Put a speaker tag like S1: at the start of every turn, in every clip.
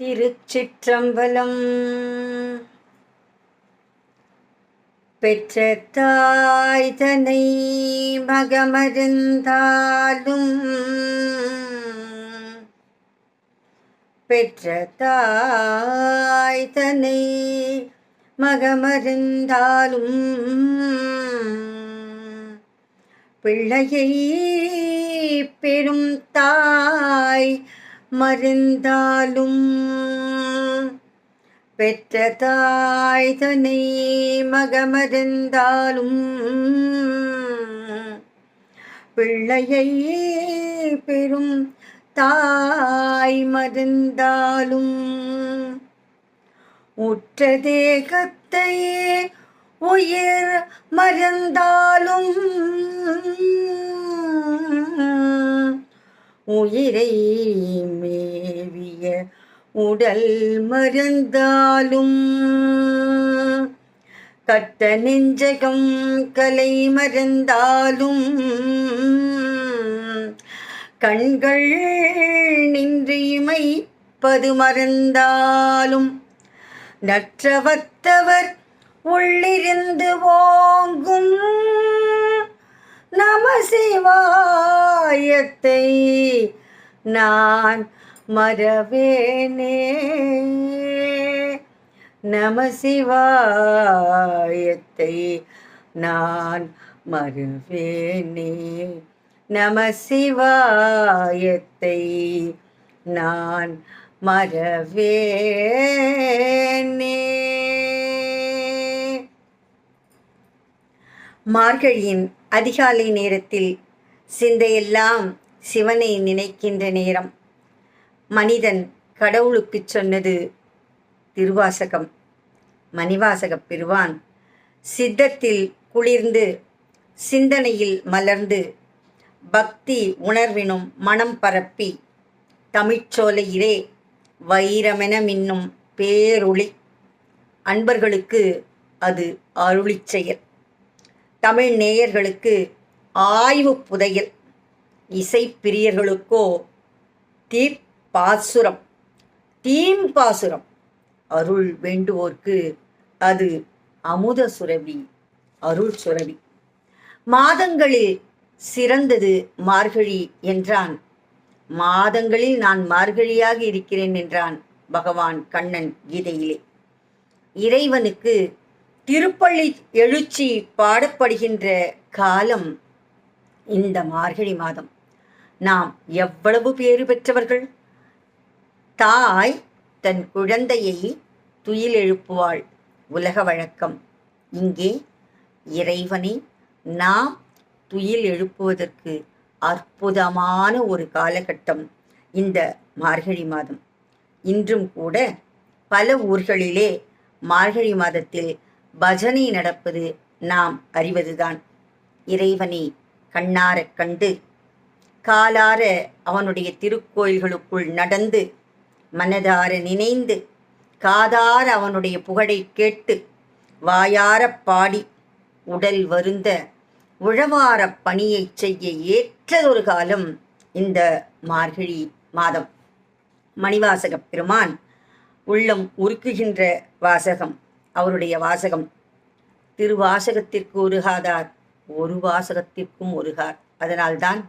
S1: திருச்சிற்றம்பலம். பெற்ற தாய் தனை மகமருந்தாலும் பெற்ற தாய் தனை மகமருந்தாலும் பிள்ளையை பெரும் தாய் மருந்தாலும் பெற்ற தாய் தனை மகமருந்தாலும் பிள்ளையை பெரும் தாய் மருந்தாலும் உற்ற தேகத்தையே உயிர் மறந்தாலும் உயிரை மேவிய உடல் மறந்தாலும் கட்ட நெஞ்சகம் கலை மறந்தாலும் கண்கள் நின்றிமைப்பது மறந்தாலும் நற்றவத்தவர் உள்ளிருந்து ஓங்கும் நம சிவாயத்தை நான் மறவேனே. நம சிவாயத்தை நான் மறவேனே. நம சிவாயத்தை நான் மறவே மார்கழியின் அதிகாலை நேரத்தில் சிந்தையெல்லாம் சிவனை நினைக்கின்ற நேரம். மனிதன் கடவுளுக்குச் சொன்னது திருவாசகம். மணிவாசகப் பெறுவான் சித்தத்தில் குளிர்ந்து சிந்தனையில் மலர்ந்து பக்தி உணர்வினும் மனம் பரப்பி தமிழ்ச்சோலையிலே வைரமென மின்னும் பேரொளி. அன்பர்களுக்கு அது அருளிச் செயல். தமிழ் நேயர்களுக்கு ஆய்வு புதையல். இசை பிரியர்களுக்கோ தீப்பாசுரம் தீம்பாசுரம் அருள் வேண்டுவோர்க்கு அது அமுத சுரவி அருள் சுரவி. மாதங்களில் சிறந்தது மார்கழி என்றான். மாதங்களில் நான் மார்கழியாக இருக்கிறேன் என்றான் பகவான் கண்ணன் கீதையிலே. இறைவனுக்கு திருப்பள்ளி எழுச்சி பாடப்படுகின்ற காலம் இந்த மார்கழி மாதம். நாம் எவ்வளவு பேறு பெற்றவர்கள்? தாய் தன் குழந்தையை துயில் எழுப்புவாள். உலக வழக்கம். இங்கே இறைவனை நாம் துயில் எழுப்புவதற்கு அற்புதமான ஒரு காலகட்டம் இந்த மார்கழி மாதம். இன்றும் கூட பல ஊர்களிலே மார்கழி மாதத்தில் பஜனை நடப்பது நாம் அறிவதுதான். இறைவனை கண்ணாரக் கண்டு காலார அவனுடைய திருக்கோயில்களுக்குள் நடந்து மனதார நினைந்து காதார அவனுடைய புகழை கேட்டு வாயாரப் பாடி உடல் வருந்த உழவாரப் பணியைச் செய்ய ஏற்றதொரு காலம் இந்த மார்கழி மாதம். மணிவாசகப் பெருமான் உள்ளம் உருக்குகின்ற வாசகம். அவருடைய வாசகம். திருவாசகத்திற்கு உருகாதார் ஒரு வாசகத்திற்கும் உருகார். அதனால்தான்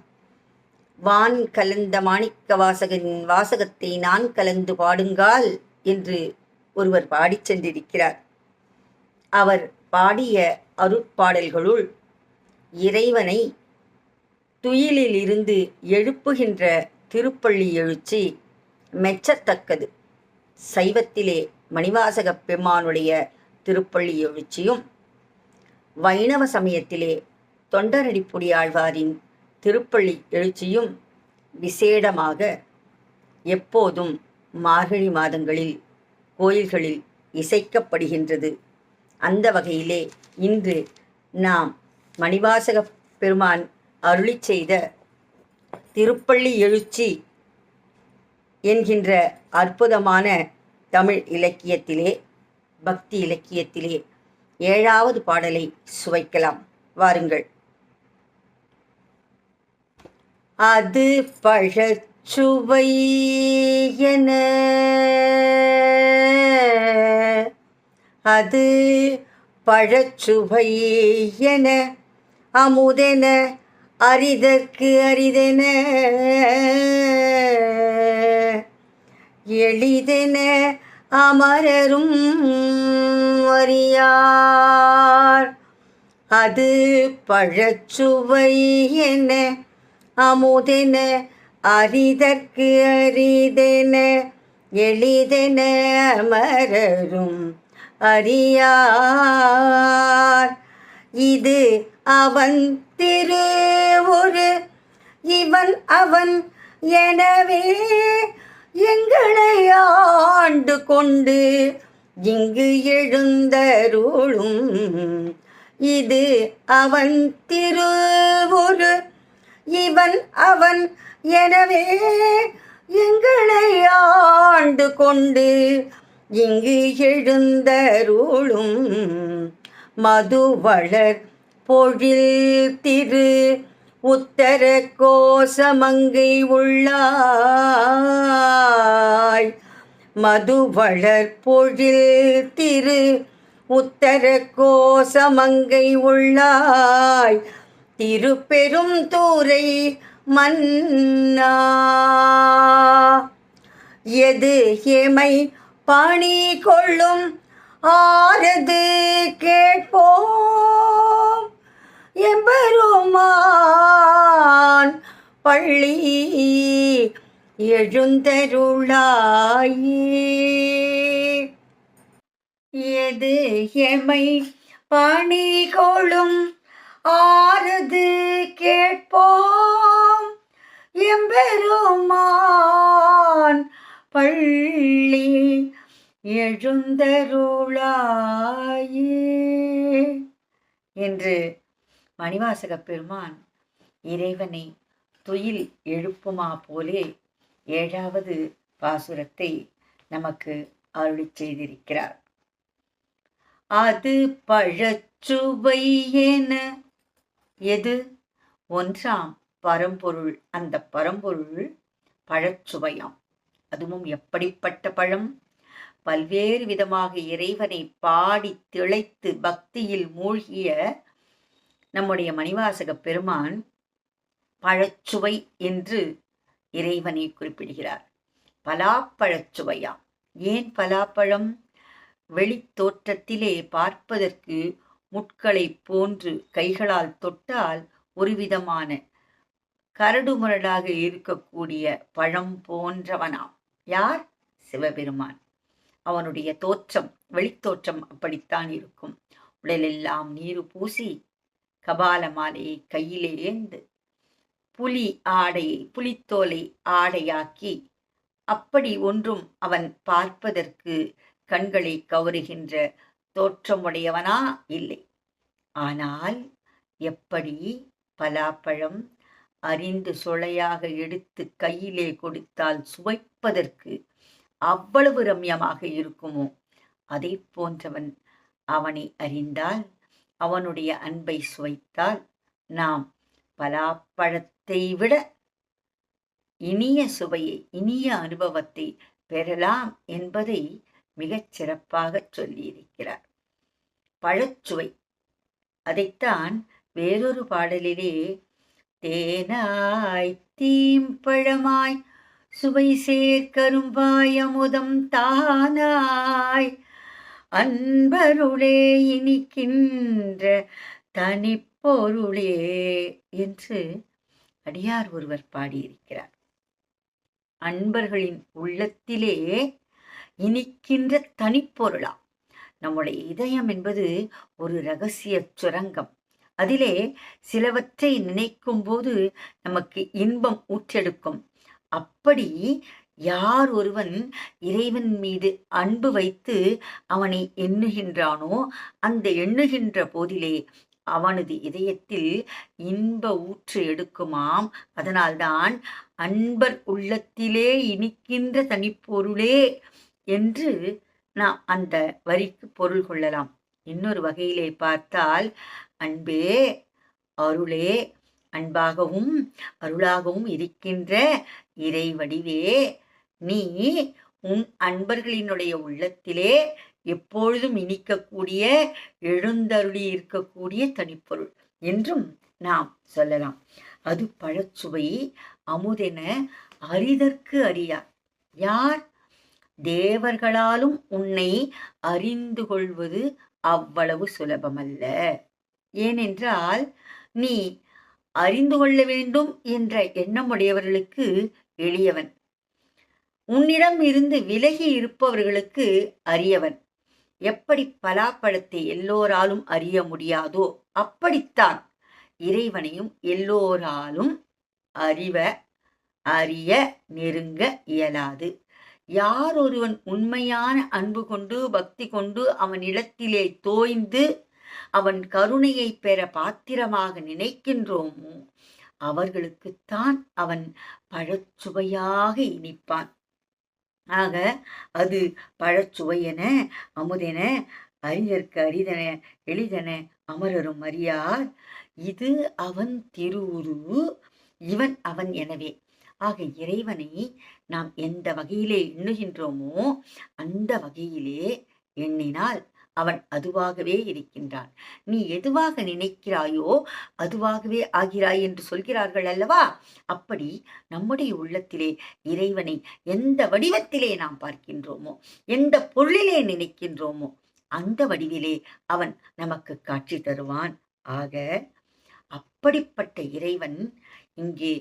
S1: வான் கலந்த மாணிக்க வாசகனின் வாசகத்தை நான் கலந்து பாடுங்கால் என்று ஒருவர் பாடிச் சென்றிருக்கிறார். அவர் பாடிய அருட்பாடல்களுள் இறைவனை துயிலில் இருந்து எழுப்புகின்ற திருப்பள்ளி எழுச்சி மெச்சத்தக்கது. சைவத்திலே மணிவாசகப் பெம்மானுடைய திருப்பள்ளி எழுச்சியும் வைணவ சமயத்திலே தொண்டரடிப்புடி ஆழ்வாரின் திருப்பள்ளி எழுச்சியும் விசேடமாக எப்போதும் மார்கழி மாதங்களில் கோயில்களில் இசைக்கப்படுகின்றது. அந்த வகையிலே இன்று நாம் மணிவாசக பெருமான் அருளி செய்த திருப்பள்ளி எழுச்சி என்கின்ற அற்புதமான தமிழ் இலக்கியத்திலே பக்தி இலக்கியத்திலே ஏழாவது பாடலை சுவைக்கலாம். வாருங்கள். அது பழச்சுவை என. அது பழச்சுவை என. அமுதென அரிதற்கு அரிதென. எளிதென அமரரும் அறியார். அது பழச்சுவை என அமுதென அரிதற்கு அரிதென எளிதென அமரரும் அறியார். இது அவன் திரு ஒரு இவன் அவன் எனவே எங்களை ஆண்டு கொண்டு இங்கு எழுந்தருளும். இது அவன் திருவுரு இவன் அவன். எனவே எங்களை ஆண்டு கொண்டு இங்கு எழுந்தருளும். மதுவளர் பொழில் திரு உத்தர கோசமங்கை உள்ளாய். மதுவளர் பொழில் திரு உத்தர கோசமங்கை உள்ளாய். திருப்பெரும் தூரை மன்னா. எது எமை பணி கொள்ளும்? ஆரது கேட்போம். பள்ளி எழுந்தருளாயே. எது எமை பணி கொள்ளும் ஆறுது கேட்போம். எம்பெருமான் பள்ளி எழுந்தருளாயே. என்று மணிவாசக பெருமான் இறைவனை துயில் எழுப்புமா போலே ஏழாவது பாசுரத்தை நமக்கு அருளிச் செய்திருக்கிறார். அது பழச்சுவை என. எது? ஒன்றாம் பரம்பொருள். அந்த பரம்பொருள் பழச்சுவையாம். அதுவும் எப்படிப்பட்ட பழம்? பல்வேறு விதமாக இறைவனை பாடி திளைத்து பக்தியில் மூழ்கிய நம்முடைய மணிவாசக பெருமான் பழச்சுவை என்று இறைவனை குறிப்பிடுகிறார். பலாப்பழச்சுவையாம் ஏன் பலாப்பழம்? வெளித்தோற்றத்திலே பார்ப்பதற்கு முட்களைப் போன்று கைகளால் தொட்டால் ஒரு விதமான கரடுமுரடாக இருக்கக்கூடிய பழம் போன்றவனாம். யார்? சிவபெருமான். அவனுடைய தோற்றம் வெளித்தோற்றம் அப்படித்தான் இருக்கும். உடலெல்லாம் நீரு பூசி கபால மாலையை கையிலே ஏந்து புலி ஆடையை புலித்தோலை ஆடையாக்கி அப்படி ஒன்றும் அவன் பார்ப்பதற்கு கண்களை கவருகின்ற தோற்றமுடையவனா இல்லை. ஆனால் எப்படி பலாப்பழம் அறிந்து சுளையாக எடுத்து கையிலே கொடுத்தால் சுவைப்பதற்கு அவ்வளவு ரம்யமாக இருக்குமோ? அதை போன்றவன் அவனை அறிந்தால் அவனுடைய அன்பை சுவைத்தால் நாம் பலாப்பழத்தை விட இனிய சுவையை இனிய அனுபவத்தை பெறலாம் என்பதை மிகச் சிறப்பாக சொல்லியிருக்கிறார். பழச்சுவை. அதைத்தான் வேறொரு பாடலிலே தேனாய் தீம்பழமாய் சுவை சேர்க்கரும்பாய் அமுதம் தானாய் அன்பருளே இனிக்கின்ற தனிப்பொருளே என்று அடியார் ஒருவர் பாடியிருக்கிறார். அன்பர்களின் உள்ளத்திலே இனிக்கின்ற தனிப்பொருளா நம்முடைய இதயம் என்பது ஒரு ரகசிய சுரங்கம். அதிலே சிலவற்றை நினைக்கும் போது நமக்கு இன்பம் ஊற்றெடுக்கும். அப்படி யார் ஒருவன் இறைவன் மீது அன்பு வைத்து அவனை எண்ணுகின்றானோ அந்த எண்ணுகின்ற போதிலே அவனது இதயத்தில் இன்ப ஊற்று எடுக்குமாம். அதனால்தான் அன்பர் உள்ளத்திலே இனிக்கின்ற தனிப்பொருளே என்று நாம் அந்த வரிக்கு பொருள் கொள்ளலாம். இன்னொரு வகையிலே பார்த்தால் அன்பே அருளே அன்பாகவும் அருளாகவும் இருக்கின்ற இறை வடிவே நீ உன் அன்பர்களினுடைய உள்ளத்திலே எப்பொழுதும் இனிக்கக்கூடிய எழுந்தருளி இருக்கக்கூடிய தனிப்பொருள் என்றும் நாம் சொல்லலாம். அது பழச்சுவை அமுதென அறிதற்கு அறியார் யார் தேவர்களாலும் உன்னை அறிந்து கொள்வது அவ்வளவு சுலபமல்ல. ஏனென்றால் நீ அறிந்து கொள்ள வேண்டும் என்ற எண்ணமுடையவர்களுக்கு எளியவன். உன்னிடம் இருந்து விலகி இருப்பவர்களுக்கு அரியவன். எப்படி பலாப்பழத்தை எல்லோராலும் அறிய முடியாதோ அப்படித்தான் இறைவனையும் எல்லோராலும் அறிவ அறிய நெருங்க இயலாது. யார் ஒருவன் உண்மையான அன்பு கொண்டு பக்தி கொண்டு அவன் இடத்திலே தோய்ந்து அவன் கருணையை பெற பாத்திரமாக நினைக்கின்றோமோ அவர்களுக்குத்தான் அவன் பழச்சுவையாக இனிப்பான். ஆக அது பழச்சுவையென அமுதென அறிஞர்க்கு அரிதன எளிதன அமரரும் அறியார். இது அவன் திருவுரு இவன் அவன் எனவே. ஆக இறைவனை நாம் எந்த வகையிலே எண்ணுகின்றோமோ அந்த வகையிலே எண்ணினால் அவன் அதுவாகவே இருக்கின்றான். நீ எதுவாக நினைக்கிறாயோ அதுவாகவே ஆகிறாய் என்று சொல்கிறார்கள் அல்லவா? அப்படி நம்முடைய உள்ளத்திலே இறைவனை எந்த வடிவத்திலே நாம் பார்க்கின்றோமோ எந்த பொருளிலே நினைக்கின்றோமோ அந்த வடிவிலே அவன் நமக்கு காட்சி தருவான். ஆக அப்படிப்பட்ட இறைவன் இங்கே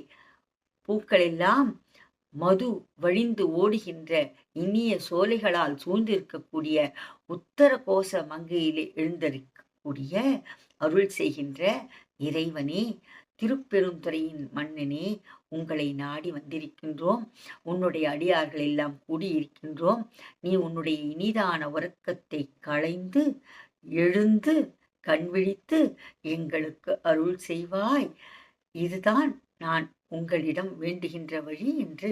S1: பூக்கள் எல்லாம் மது வழிந்து ஓடுகின்ற இனிய சோலைகளால் சூழ்ந்திருக்கக்கூடிய உத்தர கோஷ மங்கையிலே எழுந்திருக்கக்கூடிய அருள் செய்கின்ற இறைவனே திருப்பெருந்துறையின் மன்னனே உங்களை நாடி வந்திருக்கின்றோம். உன்னுடைய அடியார்கள் எல்லாம் கூடியிருக்கின்றோம். நீ உன்னுடைய இனிதான உறக்கத்தை களைந்து எழுந்து கண்விழித்து எங்களுக்கு அருள் செய்வாய். இதுதான் நான் உங்களிடம் வேண்டுகின்ற வழி என்று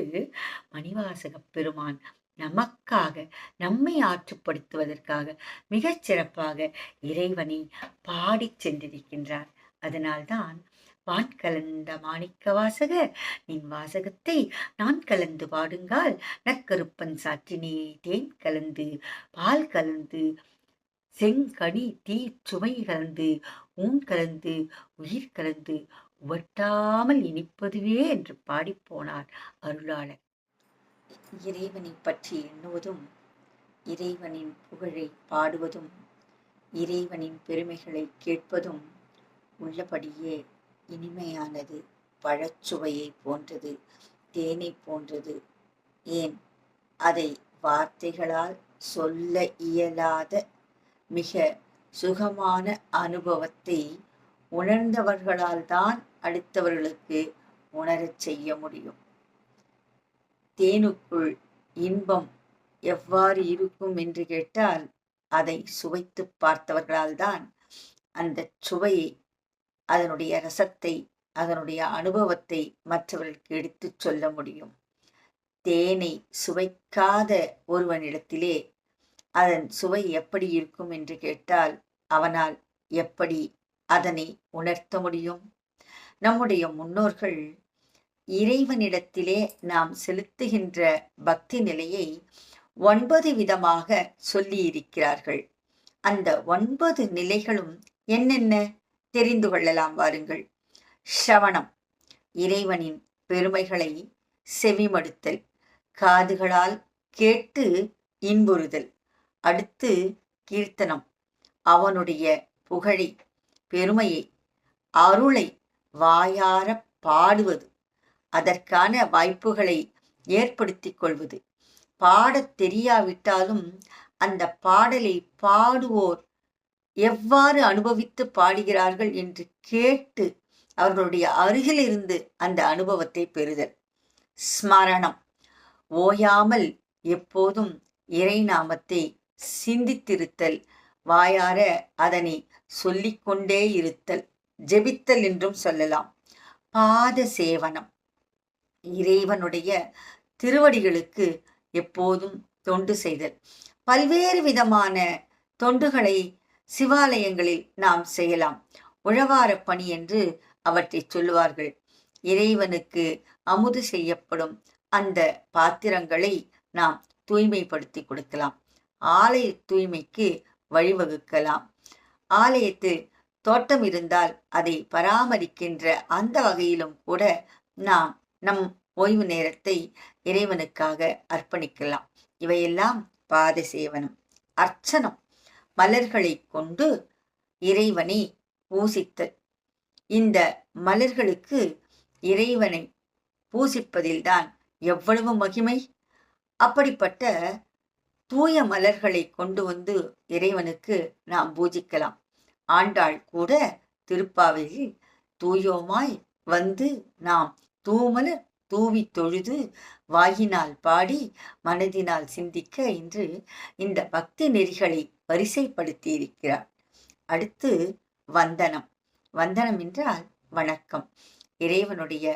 S1: மணிவாசகப் பெருமான் நமக்காக நம்மை ஆற்றுப்படுத்துவதற்காக மிகச் சிறப்பாக இறைவனை பாடிச் சென்றிருக்கின்றார். அதனால்தான் வான் கலந்த மாணிக்க வாசக நின் வாசகத்தை நான் கலந்து பாடுங்கால் நற்கருப்பன் சாற்றினே தேன் கலந்து பால் கலந்து செங்கனி தீ சுவை கலந்து ஊன் கலந்து உயிர் கலந்து வட்டாமல் இனிப்பதுவே என்று பாடிப்போனார் அருளாளர். இறைவனை பற்றி எண்ணுவதும் இறைவனின் புகழை பாடுவதும் இறைவனின் பெருமைகளை கேட்பதும் உள்ளபடியே இனிமையானது பழச்சுவையை போன்றது தேனை போன்றது. ஏன்? அதை வார்த்தைகளால் சொல்ல இயலாத மிக சுகமான அனுபவத்தை உணர்ந்தவர்களால் தான் அடுத்தவர்களுக்கு உணரச் செய்ய முடியும். தேனுக்குள் இன்பம் எவ்வாறு இருக்கும் என்று கேட்டால் அதை சுவைத்து பார்த்தவர்களால் தான் அந்த சுவையை அதனுடைய ரசத்தை அதனுடைய அனுபவத்தை மற்றவர்களுக்கு எடுத்துச் சொல்ல முடியும். தேனை சுவைக்காத ஒருவனிடத்திலே அதன் சுவை எப்படி இருக்கும் என்று கேட்டால் அவனால் எப்படி அதனை உணர்த்த முடியும்? நம்முடைய முன்னோர்கள் இறைவனிடத்திலே நாம் செலுத்துகின்ற பக்தி நிலையை ஒன்பது விதமாக சொல்லியிருக்கிறார்கள். அந்த ஒன்பது நிலைகளும் என்னென்ன? தெரிந்து கொள்ளலாம் வாருங்கள். ஷவணம் இறைவனின் பெருமைகளை செவிமடுத்தல் காதுகளால் கேட்டு இன்புறுதல். அடுத்து கீர்த்தனம் அவனுடைய புகழை பெருமையை அருளை வாயார பாடுவது அதற்கான வாய்ப்புகளை ஏற்படுத்திக் கொள்வது. பாடத் தெரியாவிட்டாலும் அந்த பாடலை பாடுவோர் எவ்வாறு அனுபவித்து பாடுகிறார்கள் என்று கேட்டு அவர்களுடைய அருகில் இருந்து அந்த அனுபவத்தை பெறுதல். ஸ்மரணம். ஓயாமல் எப்போதும் இறை நாமத்தை சிந்தித்திருத்தல் வாயார அதனை சொல்லிக்கொண்டே இருத்தல். ஜெபித்தல் என்றும் சொல்லலாம். பாத சேவனம். இறைவனுடைய திருவடிகளுக்கு எப்போதும் தொண்டு செய்தல். பல்வேறு விதமான தொண்டுகளை சிவாலயங்களில் நாம் செய்யலாம். உழவார பணி என்று அவற்றை சொல்லுவார்கள். இறைவனுக்கு அமுது செய்யப்படும் அந்த பாத்திரங்களை நாம் தூய்மைப்படுத்தி கொடுக்கலாம். ஆலய தூய்மைக்கு வழிவகுக்கலாம். ஆலயத்தில் தோட்டம் இருந்தால் அதை பராமரிக்கின்ற அந்த வகையிலும் கூட நாம் நம் ஓய்வு நேரத்தை இறைவனுக்காக அர்ப்பணிக்கலாம். இவையெல்லாம் பாத சேவனம் அர்ச்சனம். மலர்களை கொண்டு இறைவனை பூசித்தல். இந்த மலர்களுக்கு இறைவனை பூசிப்பதில்தான் எவ்வளவு மகிமை? அப்படிப்பட்ட தூய மலர்களை கொண்டு வந்து இறைவனுக்கு நாம் பூஜிக்கலாம். ஆண்டாள் கூட திருப்பாவையில் தூயோமாய் வந்து நாம் தூமலர் தூவி தொழுது வாயினால் பாடி மனதினால் சிந்திக்க என்று இந்த பக்தி நெறிகளை வரிசைப்படுத்தி இருக்கிறார் அடுத்து வந்தனம். வந்தனம் என்றால் வணக்கம். இறைவனுடைய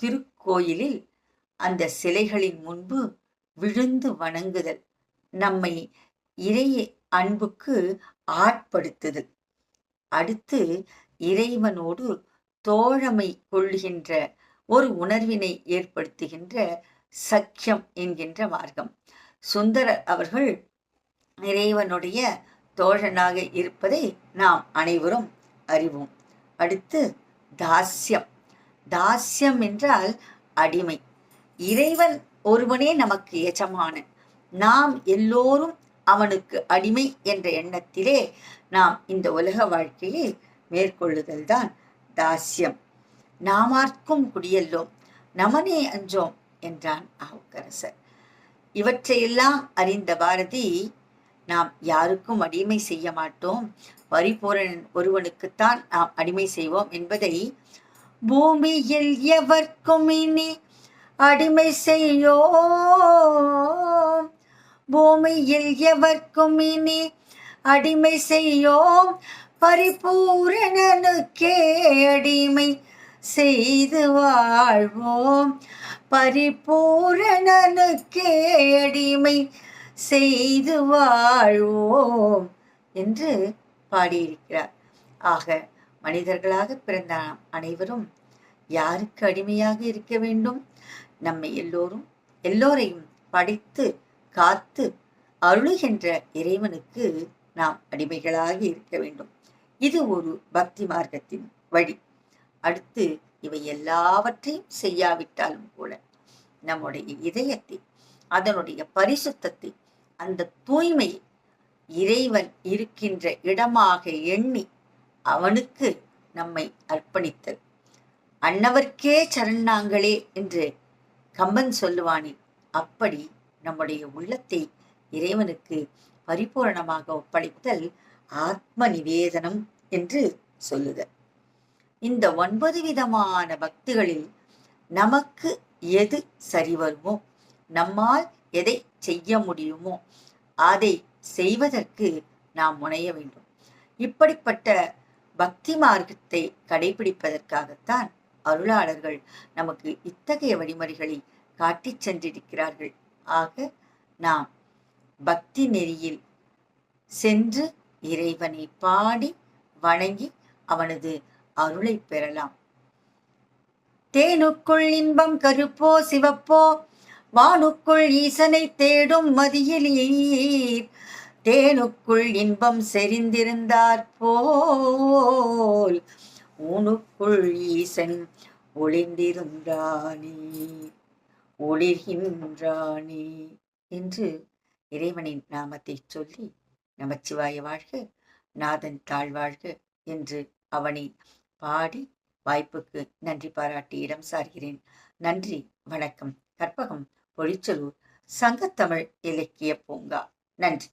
S1: திருக்கோயிலில் அந்த சிலைகளின் முன்பு விழுந்து வணங்குதல் நம்மை இறைய அன்புக்கு ஆட்படுத்துதல். அடுத்து இறைவனோடு தோழமை கொள்கின்ற ஒரு உணர்வினை ஏற்படுத்துகின்ற சக்கியம் என்கின்ற மார்க்கம். சுந்தரர் அவர்கள் இறைவனுடைய தோழனாக இருப்பதை நாம் அனைவரும் அறிவோம். அடுத்து தாஸ்யம். தாஸ்யம் என்றால் அடிமை. இறைவன் ஒருவனே நமக்கு எஜமானன். நாம் எல்லோரும் அவனுக்கு அடிமை என்ற எண்ணத்திலே நாம் இந்த உலக வாழ்க்கையை மேற்கொள்ளுதல் தான் தாஸ்யம். நாமார்க்கும் குடியல்லோம் நமனே அஞ்சோம் என்றான் ஆவுக்கரசர். இவற்றையெல்லாம் அறிந்த பாரதி நாம் யாருக்கும் அடிமை செய்ய மாட்டோம். பரிபூரணன் ஒருவனுக்குத்தான் நாம் அடிமை செய்வோம் என்பதை பூமியில் எவர்க்கும் இனி அடிமை செய்யோ பூமியில் எவர்க்கும் இனி அடிமை செய்யோம். பரிபூரணனுக்கே அடிமை செய்து வாழ்வோம். பரிபூரணனுக்கே அடிமை செய்து வாழ்வோம் என்று பாடியிருக்கிறார். ஆக மனிதர்களாக பிறந்த அனைவரும் யாருக்கு அடிமையாக இருக்க வேண்டும்? நம்மை எல்லோரும் எல்லோரையும் படித்து காத்து அருளுகின்ற இறைவனுக்கு நாம் அடிமைகளாக இருக்க வேண்டும். இது ஒரு பக்தி மார்க்கத்தின் வழி. அடுத்து இவை எல்லாவற்றையும் செய்யாவிட்டாலும் கூட நம்முடைய இதயத்தை அதனுடைய பரிசுத்தத்தை அந்த தூய்மை இறைவன் இருக்கின்ற இடமாக எண்ணி அவனுக்கு நம்மை அர்ப்பணித்தல். அன்னவர்க்கே சரணாங்களே என்று கம்பன் சொல்லுவானே அப்படி நம்முடைய உள்ளத்தை இறைவனுக்கு பரிபூரணமாக ஒப்படைத்தல் ஆத்ம நிவேதனம் என்று சொல்லுதல் இந்த ஒன்பது விதமான பக்திகளில் நமக்கு எது சரி வருமோ நம்மால் எதை செய்ய முடியுமோ அதை செய்வதற்கு நாம் முனைய வேண்டும். இப்படிப்பட்ட பக்தி மார்க்கத்தை கடைபிடிப்பதற்காகத்தான் அருளாளர்கள் நமக்கு இத்தகைய வழிமுறைகளை காட்டிச் சென்றிருக்கிறார்கள். ஆக நாம் பக்தி நெறியில் சென்று இறைவனை பாடி வணங்கி அவனது அருளை பெறலாம். தேனுக்குள் இன்பம் கருப்போ சிவப்போ வானுக்குள் ஈசனை தேடும் மதியில் தேனுக்குள் இன்பம் செறிந்திருந்தார் போல் ஊனுக்குள் ஈசன் ஒளிந்திருந்தானே. ஒளிர்கின்றானே என்று இறைவனின் நாமத்தை சொல்லி நமச்சிவாய வாழ்க நாதன் தாழ்வாழ்க என்று அவனை பாடி வாய்ப்புக்கு நன்றி பாராட்டி இடம் சார்கிறேன். நன்றி வணக்கம். கற்பகம் பொழிச்சலூர் சங்கத்தமிழ் இலக்கிய பூங்கா. நன்றி.